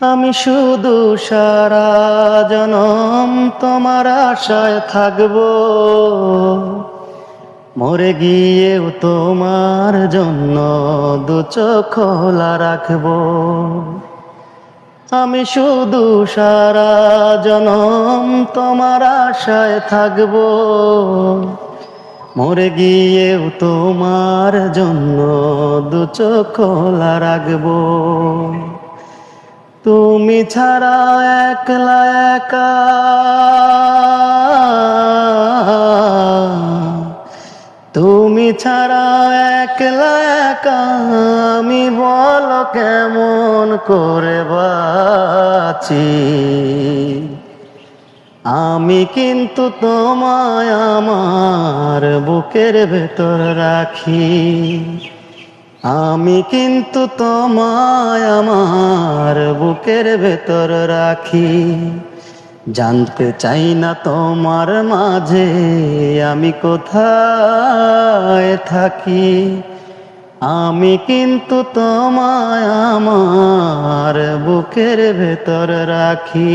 আমি শুধু সারা জনম তোমার আশায় থাকব। মরে গিয়েও তোমার জন্য দু খোলা রাখব। আমি শুধু সারা জনম তোমার আশায় থাকব। মরে গিয়েও তোমার জন্য দু খোলা রাখব। তুমি ছাড়া একলা একা। তুমি ছাড়া একলা একা, আমি বলো কেমন করে বাঁচি? আমি কিন্তু তোমায় আমার বুকের ভেতর রাখি। আমি কিন্তু তোমায় আমার বুকের ভেতর রাখি। জানতে চাই না তোমার মাঝে আমি কোথায় থাকি। আমি কিন্তু তোমায় আমার বুকের ভেতর রাখি।